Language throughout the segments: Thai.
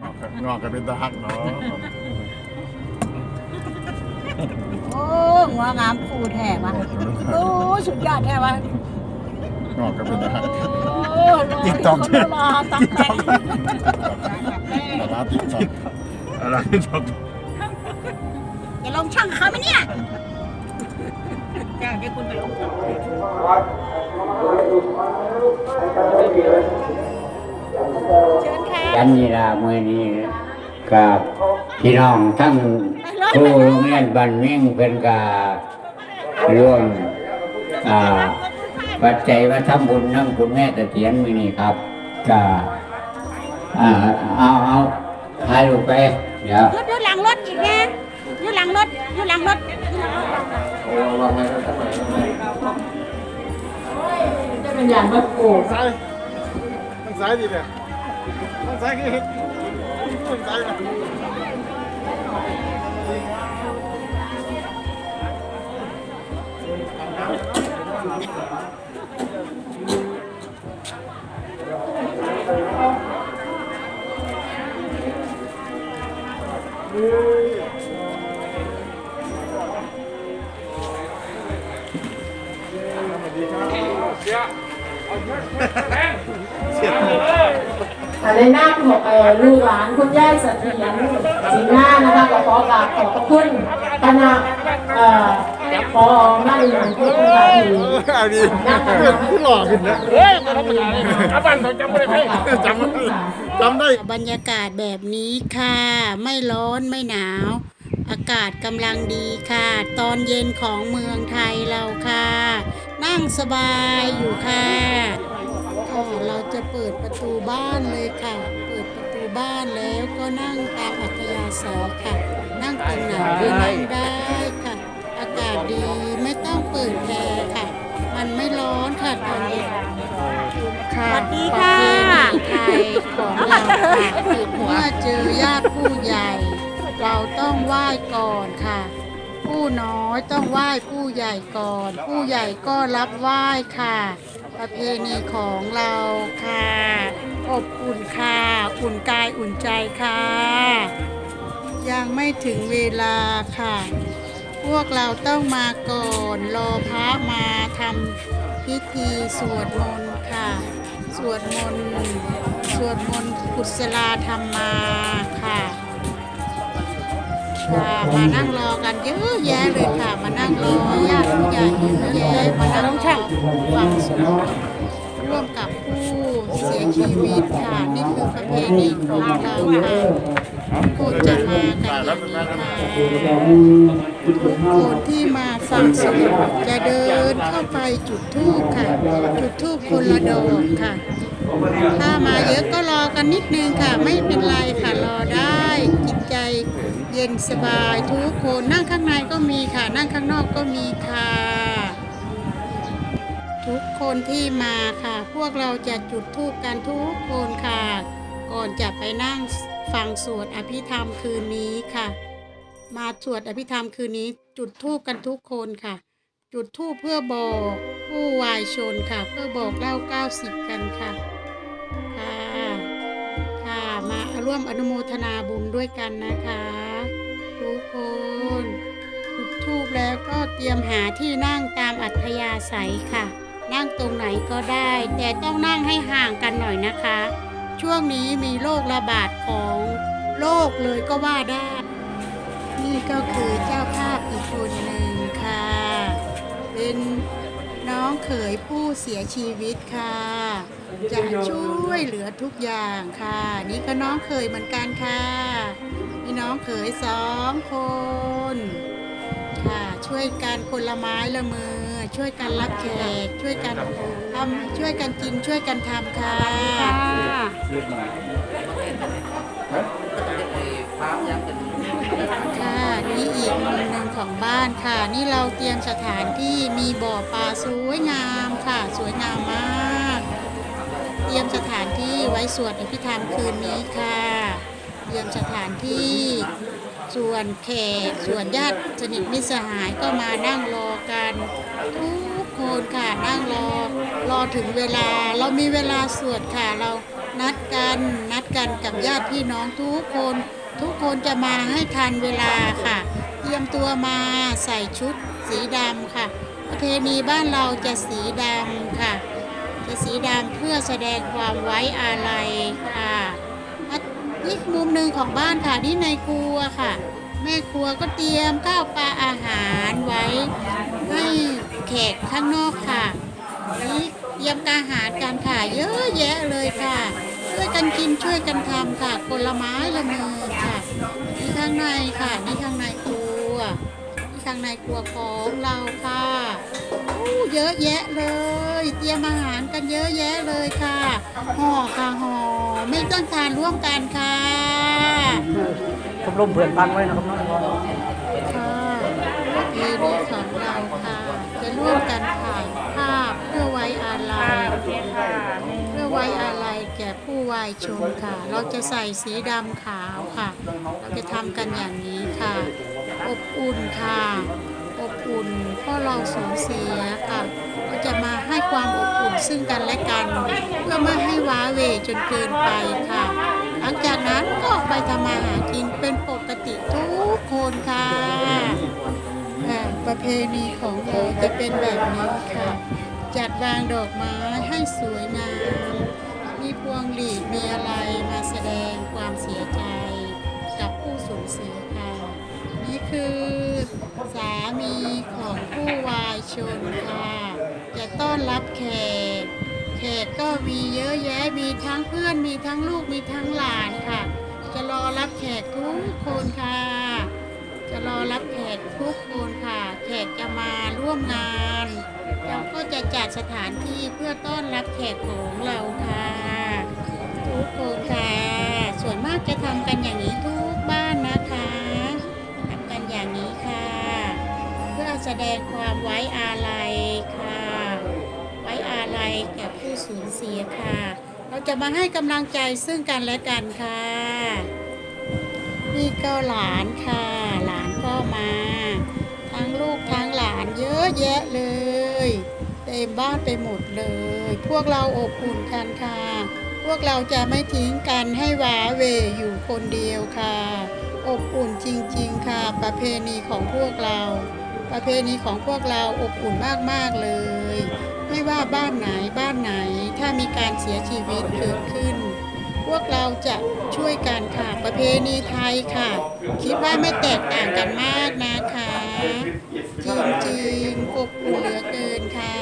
งอกกันงอกกันเป็นตาหักเนาะโอ้งวงามฟูแท้วะโอ้สุดยอดแท้วะงอกกันเป็นตาหักโอ้ติ๊กต็อกรอตักแตกตลาดติ๊กต็อกอะไรที่ชอบจะลงช่างเขาไหมเนี่ยจ้างให้คุณไปลง เชิญค่ะยันนีลามือนี้กับพี่น้องทั้งครูโรงเรียนบ้านเมี่ยงเป็นการ่วมอ่าปัจจัยว่าทำบุญน้ำคุณแม่ตะเทียนมือนี้ครับกาอ่าเอาเอาถ่ายรูปไปเดี๋ยวรถอยู่หลังรถอีกนะอยู่หลังรถอยู่หลังรถโอ้วางไว้ก็ได้เป็นอย่างรถโอ้ซ้ายทางซ้ายดีเนี่ยทางซ้ายคือทางซ้ายนะ ในหน้าของเอ่อลูกหลานคุณย่าเสถียรสีหน้านะคะก็ขอกราบขอบพระคุณคณะเอ่อพอไม่หลังที่คุณตาดีเอาดีผู้หล่อขึ้นนะเฮ้ยมาทำอะไรอาบันจำไม่ได้จำไม่ได้จำได้บรรยากาศแบบนี้ค่ะ ไม่ร้อนไม่หนาว อากาศกำลังดีค่ะ ตอนเย็นของเมืองไทยเราค่ะ นั่งสบายอยู่ค่ะ ค่ะเราจะเปิดประตูบ้านเลยค่ะ เปิดประตูบ้านแล้วก็นั่งตามอัธยาศัยค่ะ นั่งตรงไหนก็นั่งได้ค่ะ อากาศดีไม่ต้องเปิดแอร์ค่ะ มันไม่ร้อนค่ะตอนเย็นค่ะสวัสดีค่ะประเพณีไทยของเราค่ะเมื่อเจอญาติผู้ใหญ่ เราต้องไหว้ก่อนค่ะ ผู้น้อยต้องไหว้ผู้ใหญ่ก่อน ผู้ใหญ่ก็รับไหว้ค่ะ ประเพณีของเราค่ะ อบอุ่นค่ะ อุ่นกายอุ่นใจค่ะ ยังไม่ถึงเวลาค่ะ พวกเราต้องมาก่อนรอพระมาทำพิธีสวดมนต์ค่ะ สวดมนต์ สวดมนต์กุศลาธรรมาค่ะ ค่ะมานั่งรอกันเยอะแยะเลยค่ะ มานั่งรอญาติผู้ใหญ่เยอะแยะมานั่งช่างฟังสวดร่วมกับผู้เสียชีวิตค่ะ นี่คือประเพณีของเราค่ะคนจะมากันอย่างนี้ค่ะทุกคนที่มาฟังสวดจะเดินเข้าไปจุดธูปค่ะ จุดธูปคนละดอกค่ะถ้ามาเยอะก็รอกันนิดนึงค่ะ ไม่เป็นไรค่ะรอได้จิตใจ เย็นสบายทุกคนนั่งข้างในก็มีค่ะ นั่งข้างนอกก็มีค่ะ ทุกคนที่มาค่ะ พวกเราจะจุดธูปกันทุกคนค่ะ ก่อนจะไปนั่งฟังสวดอภิธรรมคืนนี้ค่ะ มาสวดอภิธรรมคืนนี้ จุดธูปกันทุกคนค่ะ จุดธูปเพื่อบอกผู้วายชนค่ะ เพื่อบอกเล่า90กันค่ะค่ะ ค่ะ มาร่วมอนุโมทนาบุญด้วยกันนะคะ คนจุดทูบแล้วก็เตรียมหาที่นั่งตามอัธยาศัยค่ะ นั่งตรงไหนก็ได้ แต่ต้องนั่งให้ห่างกันหน่อยนะคะ ช่วงนี้มีโรคระบาดของโลกเลยก็ว่าได้ นี่ก็คือเจ้าภาพอีกคนหนึ่งค่ะ เป็นน้องเขยผู้เสียชีวิตค่ะ จะช่วยเหลือทุกอย่างค่ะ นี่ก็น้องเขยเหมือนกันค่ะ มีน้องเขยสองคน ค่ะช่วยกันคนละไม้ละมือ ช่วยกันรับแขก ช่วยกันทำช่วยกันกินช่วยกันทำค่ะค่ะนี่อีกมุมหนึ่งของบ้านค่ะ นี่เราเตรียมสถานที่มีบ่อปลาสวยงามค่ะ สวยงามมาก เตรียมสถานที่ไว้สวดอภิธรรมคืนนี้ค่ะ เตรียมสถานที่ ส่วนแขกส่วนญาติสนิทมิตรสหายก็มานั่งรอกันทุกคนค่ะนั่งรอ รอถึงเวลาเรามีเวลาสวดค่ะเรานัดกันนัดกันกับญาติพี่น้องทุกคน ทุกคนจะมาให้ทันเวลาค่ะ เตรียมตัวมาใส่ชุดสีดำค่ะ ประเพณีบ้านเราจะสีดำค่ะ จะสีดำเพื่อแสดงความไว้อาลัยค่ะ นี่มุมหนึ่งของบ้านค่ะนี่ในครัวค่ะ แม่ครัวก็เตรียมข้าวปลาอาหารไว้ ให้แขกข้างนอกค่ะนี่เตรียมอาหารการค่ะเยอะแยะเลยค่ะ ช่วยกันกินช่วยกันทำค่ะผลไม้ละมือค่ะนี่ข้างในค่ะนี่ข้างในครัว นี่ข้างในครัวของเราค่ะอู้เยอะแยะเลย เตรียมอาหารกันเยอะแยะเลยค่ะห่อค่ะห่อไม่ต้องทานร่วมกันค่ะชมรมเพื่อนพันไว้นะครับน้องค่ะเอดีของเราค่ะ จะร่วมกันถ่ายภาพเพื่อไว้อาลัยเพื่อไว้อาลัยแก่ผู้วายชนค่ะ เราจะใส่สีดำขาวค่ะ เราจะทำกันอย่างนี้ค่ะ อบอุ่นค่ะ อบอุ่นเพราะเราสูญเสียค่ะเราจะมาให้ความอบอุ่นซึ่งกันและกัน เพื่อไม่ให้ว้าเวจนเกินไปค่ะ หลังจากนั้นก็ไปทำมาหากินเป็นปกติทุกคนค่ะประเพณีของเราจะเป็นแบบนี้ค่ะ จัดวางดอกไม้ให้สวยงาม มีพวงหลีดมีอะไรมาแสดงความเสียใจกับผู้สูญเสียค่ะ นี่คือสามีของผู้วายชนค่ะ จะต้อนรับแขก แขกก็มีเยอะแยะ มีทั้งเพื่อน มีทั้งลูก มีทั้งหลานค่ะ จะรอรับแขกทุกคนค่ะ จะรอรับแขกทุกคนค่ะ แขกจะมาร่วมงานเราก็จะจัดสถานที่เพื่อต้อนรับแขกของเราค่ะ ทุกคนค่ะ ดงความไว้อาลัยค่ะ ไว้อาลัยแก่ผู้สูญเสียค่ะ เราจะมาให้กำลังใจซึ่งกันและกันค่ะ นี่ก็หลานค่ะ หลานก็มา ทั้งลูกทั้งหลานเยอะแยะเลยเต็มบ้านไปหมดเลย พวกเราอบอุ่นกันค่ะ พวกเราจะไม่ทิ้งกันให้หวาเวอยู่คนเดียวค่ะ อบอุ่นจริง ๆ ค่ะ ประเพณีของพวกเรา ประเพณีของพวกเราอบอุ่นมากๆเลย ไม่ว่าบ้านไหนบ้านไหนถ้ามีการเสียชีวิตเกิดขึ้น พวกเราจะช่วยกันค่ะประเพณีไทยค่ะ คิดว่าไม่แตกต่างกันมากนะคะจริงๆอบอุ่นเหลือเกินค่ะ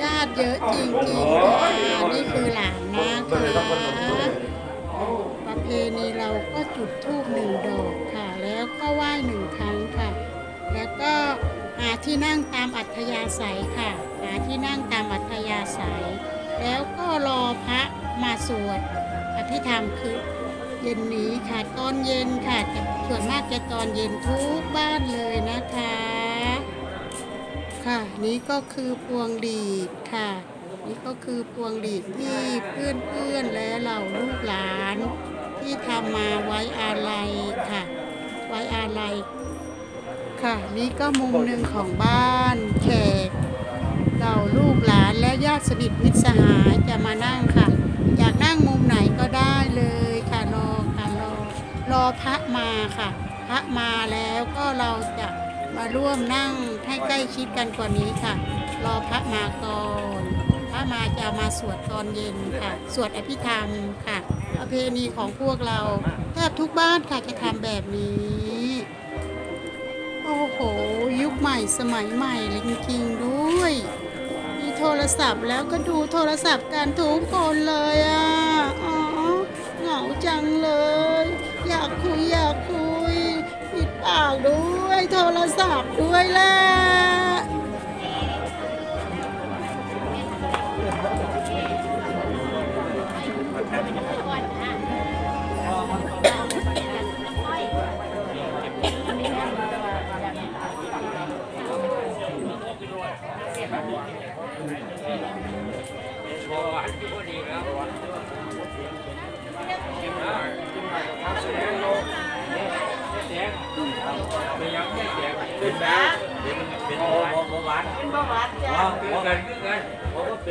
ญาติเยอะจริงๆค่ะนี่คือหลานนะคะประเพณีเราก็จุดธูปหนึ่งดอกค่ะ แล้วก็ไหว้หนึ่งครั้งค่ะ ที่นั่งตามอัธยาศัยค่ะ หาที่นั่งตามอัธยาศัย แล้วก็รอพระมาสวดอภิธรรมคือเย็นนี้ค่ะตอนเย็นค่ะจะส่วนมากจะตอนเย็นทุกบ้านเลยนะคะ ค่ะนี่ก็คือพวงหลีดค่ะ นี่ก็คือพวงหลีดที่เพื่อนๆและเหล่าลูกหลาน ที่ทำมาไว้อาลัยค่ะ ไว้อาลัย ค่ะ นี่ก็มุมหนึ่งของบ้านแขกเหล่าลูกหลานและญาติสนิทมิตรสหายจะมานั่งค่ะ อยากนั่งมุมไหนก็ได้เลยค่ะรอค่ะรอรอพระมาค่ะ พระมาแล้วก็เราจะมาร่วมนั่งให้ใกล้ชิดกันกว่านี้ค่ะ รอพระมาก่อนพระมาจะมาสวดตอนเย็นค่ะ สวดอภิธรรมค่ะประเพณีของพวกเราแทบทุกบ้านค่ะจะทำแบบนี้ อ้โห ยุคใหม่สมัยใหม่เลยจริงๆด้วย มีโทรศัพท์แล้วก็ดูโทรศัพท์กันทุกคนเลยอะอ๋อเหงาจังเลย อยากคุยอยากคุยปิดปากด้วยโทรศัพท์ด้วยแหละ ต้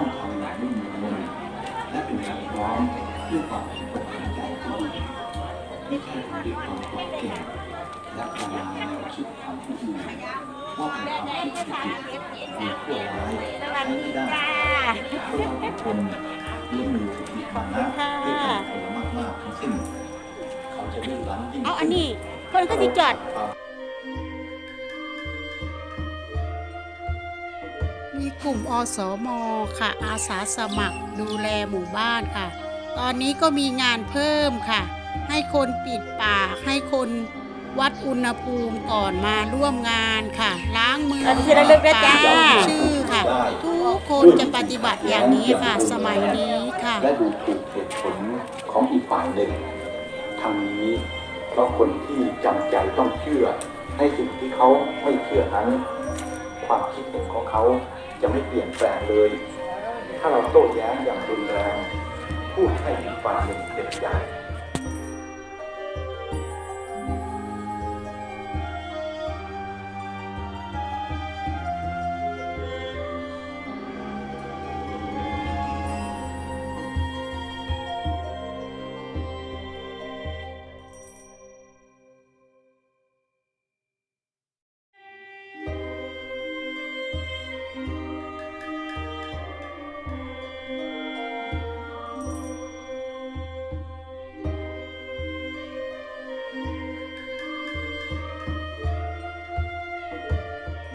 องทำอย่างนุ่มนวลและเป็นการร้อมด้วยความเป็นนทางใจที่ดีไม่ใช่ด้วยความโกรธเกลียดและประมาณแนวคิดของผู้อื่นว่าเป็นความคิดที่ผิดมีขั้วร้ายและไม่ได้เพราะเราทุกคนล้วนมีสิทธิฐานะด้วยกันคนละมากๆทั้งสิ้น จะดื้อรั้นยิ่งเอาอันนี้เพิ่นก็สิจอดมีกลุ่มอสมค่ะ อาสาสมัครดูแลหมู่บ้านค่ะ ตอนนี้ก็มีงานเพิ่มค่ะ ให้คนปิดปาก ให้คนวัดอุณหภูมิก่อนมาร่วมงานค่ะ ล้างมืออันที่ระลึกนะจ๊ะชื่อค่ะ ทุกคนจะปฏิบัติอย่างนี้ค่ะ สมัยนี้ค่ะ และดูถูกเหตุผลของอีกฝ่ายหนึ่ง ทางนี้ เพราะคนที่จำใจต้องเชื่อในสิ่งที่เขาไม่เชื่อนั้น ความคิดเห็นของเขาจะไม่เปลี่ยนแปลงเลย ถ้าเราโต้แย้งอย่างรุนแรงพูดให้อีกฝ่ายหนึ่งเจ็บใจ